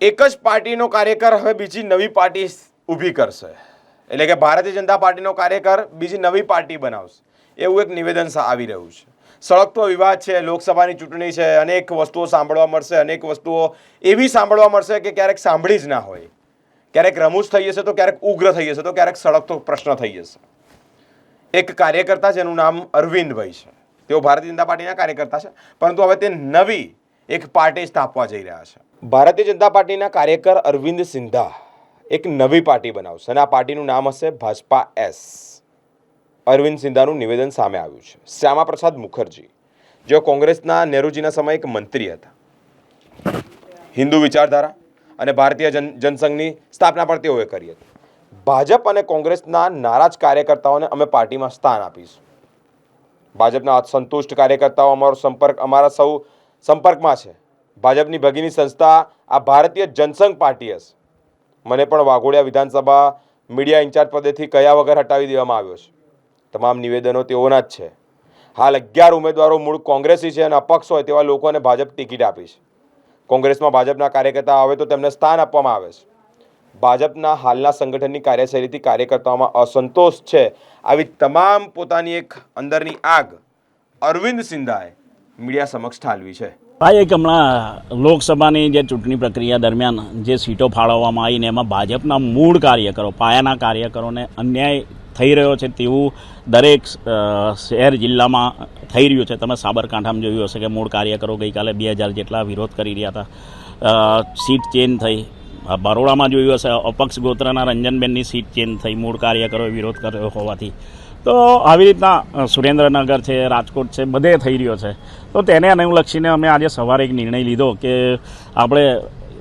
એક જ પાર્ટીનો કાર્યકર હવે બીજી નવી પાર્ટી ઊભી કરશે. એટલે કે ભારતીય જનતા પાર્ટીનો કાર્યકર બીજી નવી પાર્ટી બનાવશે. એવું એક નિવેદન આવી રહ્યું છે. સળગતો વિવાદ છે, લોકસભાની ચૂંટણી છે, અનેક વસ્તુઓ સાંભળવા મળશે, અનેક વસ્તુઓ એવી સાંભળવા મળશે કે ક્યારેક સાંભળી જ ના હોય. ક્યારેક રમૂજ થઈ જશે તો ક્યારેક ઉગ્ર થઈ જશે, તો ક્યારેક સળગતો પ્રશ્ન થઈ જશે. એક કાર્યકર્તા જેનું નામ અરવિંદભાઈ છે. તેઓ ભારતીય જનતા પાર્ટીના કાર્યકર્તા છે, પરંતુ હવે તે નવી એક પાર્ટી સ્થાપવા જઈ રહ્યા છે. ભારતીય જનતા પાર્ટીના કાર્યકર અરવિંદ સિંધા એક નવી પાર્ટી બનાવશે અને આ પાર્ટીનું નામ હશે ભાજપા એસ. અરવિંદ સિંધાનું નિવેદન સામે આવ્યું છે. શ્યામા પ્રસાદ મુખર્જી, જેઓ કોંગ્રેસના નેહરુજીના સમયે એક મંત્રી હતા. હિન્દુ વિચારધારા અને ભારતીય જન, જનસંઘની સ્થાપના પણ તેઓએ કરી હતી. ભાજપ અને કોંગ્રેસના નારાજ કાર્યકર્તાઓને અમે પાર્ટીમાં સ્થાન આપીશું. ભાજપના અસંતુષ્ટ કાર્યકર્તાઓ, અમારો સંપર્ક, અમારા સૌ સંપર્કમાં છે. ભાજપની ભગીની સંસ્થા આ ભારતીય જનસંઘ પાર્ટી હશે. મને પણ વાઘોડિયા વિધાનસભા મીડિયા ઇન્ચાર્જ પદેથી કયા વગર હટાવી દેવામાં આવ્યો છે. તમામ નિવેદનો તેઓના જ છે. હાલ અગિયાર ઉમેદવારો મૂળ કોંગ્રેસી છે અને અપક્ષ હોય તેવા લોકોને ભાજપ ટિકિટ આપી છે. કોંગ્રેસમાં ભાજપના કાર્યકર્તા આવે તો તેમને સ્થાન આપવામાં આવે છે. ભાજપના હાલના સંગઠનની કાર્યશૈલીથી કાર્યકર્તાઓમાં અસંતોષ છે. આવી તમામ પોતાની એક અંદરની આગ અરવિંદ સિંધાએ મીડિયા સમક્ષ ઠાલવી છે. ભાઈ, એક હમણાં લોકસભાની જે ચૂંટણી પ્રક્રિયા દરમિયાન જે સીટો ફાળવવામાં આવીને એમાં ભાજપના મૂળ કાર્યકરો, પાયાના કાર્યકરોને અન્યાય થઈ રહ્યો છે તેવું દરેક શહેર જિલ્લામાં થઈ રહ્યું છે. તમે સાબરકાંઠામાં જોયું હશે કે મૂળ કાર્યકરો ગઈકાલે બે હજાર જેટલા વિરોધ કરી રહ્યા હતા. સીટ ચેન્જ થઈ. બરોડામાં જોયું હશે, અપક્ષ ગોત્રના રંજનબેનની સીટ ચેન્જ થઈ. મૂળ કાર્યકરોએ વિરોધ કર્યો હોવાથી. તો આવી રીતના સુરેન્દ્રનગર છે, રાજકોટ છે, બધે થઈ રહ્યો છે. તો તેને અનુલક્ષીને અમે આજે સવારે એક નિર્ણય લીધો કે આપણે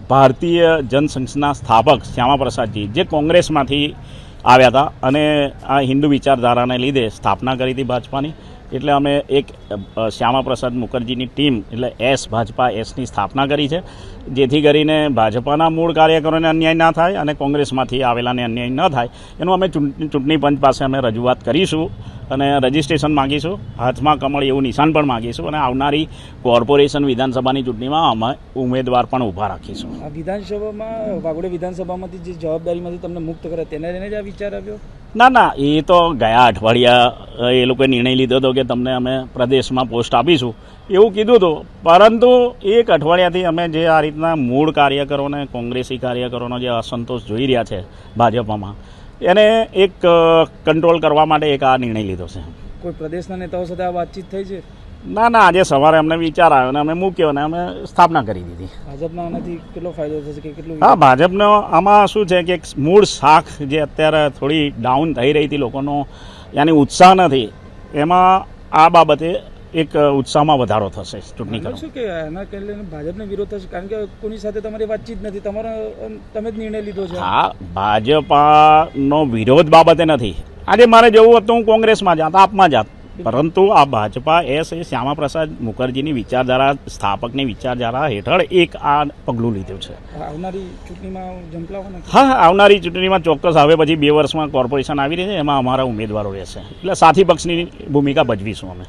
ભારતીય જનસંઘના સ્થાપક શ્યામાપ્રસાદજી, જે કોંગ્રેસમાંથી આવ્યા હતા અને આ હિન્દુ વિચારધારાને લીધે સ્થાપના કરી હતી ભાજપાની એટલે અમે એક શ્યામાપ્રસાદ મુખર્જીની ટીમ, એટલે એસ ભાજપા એસની સ્થાપના કરી છે, જેથી કરીને ભાજપાના મૂળ કાર્યકરોને અન્યાય ના થાય અને કોંગ્રેસમાંથી આવેલાને અન્યાય ન થાય. એનું અમે ચૂંટણી પંચ પાસે અમે રજૂઆત કરીશું. અને રજિસ્ટ્રેશન માગીશું હાથમાં કમળ એવું નિશાન પણ માગીશું અને આવનારી કોર્પોરેશન વિધાનસભાની ચૂંટણીમાં અમે ઉમેદવાર પણ ઊભા રાખીશું. વિધાનસભામાં વાગોડે વિધાનસભામાંથી જે જવાબદારીમાંથી તમને મુક્ત કરે તેને લઈને જ આ વિચાર આવ્યો? ના ના એ તો ગયા અઠવાડિયા એ લોકોએ નિર્ણય લીધો હતો કે તમને અમે પ્રદેશમાં પોસ્ટ આપીશું. એવું કીધું હતું. પરંતુ એક અઠવાડિયાથી અમે જે આ રીતના મૂળ કાર્યકરોને કોંગ્રેસી કાર્યકરોનો જે અસંતોષ જોઈ રહ્યા છે ભાજપમાં એને એક કંટ્રોલ કરવા માટે એક આ નિર્ણય લીધો છે. કોઈ પ્રદેશના નેતાઓ સાથે આ વાતચીત થઈ છે? ના ના આજે સવારે અમને વિચાર આવ્યો અને અમે મૂક્યો અને અમે સ્થાપના કરી દીધી. ભાજપના આનાથી કેટલો ફાયદો થશે કે કેટલું હા ભાજપનો આમાં શું છે કે એક મૂળ શાખ જે અત્યારે થોડી ડાઉન થઈ રહી હતી લોકોનો યાની ઉત્સાહ નથી એમાં આ બાબતે એક ઉત્સાહમાં વધારો થશે ચૂંટણી કરો છો કે એના કારણે ભાજપને વિરોધ થશે? કારણ કે કોની સાથે તમારી વાતચીત નથી? તમારો તમે જ નિર્ણય લીધો છે. હા ભાજપાનો વિરોધ બાબતે નથી. આજે મારે જવું હતું હું કોંગ્રેસમાં જાત આપમાં જાત. પરંતુ આ ભાજપા એસ એ શ્યામાપ્રસાદ મુખર્જીની વિચારધારા સ્થાપકની વિચારધારા હેઠળ એક આ પગલું લીધું છે. આવનારી ચૂંટણીમાં હા આવનારી ચૂંટણીમાં ચોક્કસ. હવે પછી બે વર્ષમાં કોર્પોરેશન આવી રહી છે એમાં અમારા ઉમેદવારો રહેશે. એટલે સાથી પક્ષની ભૂમિકા ભજવીશું અમે.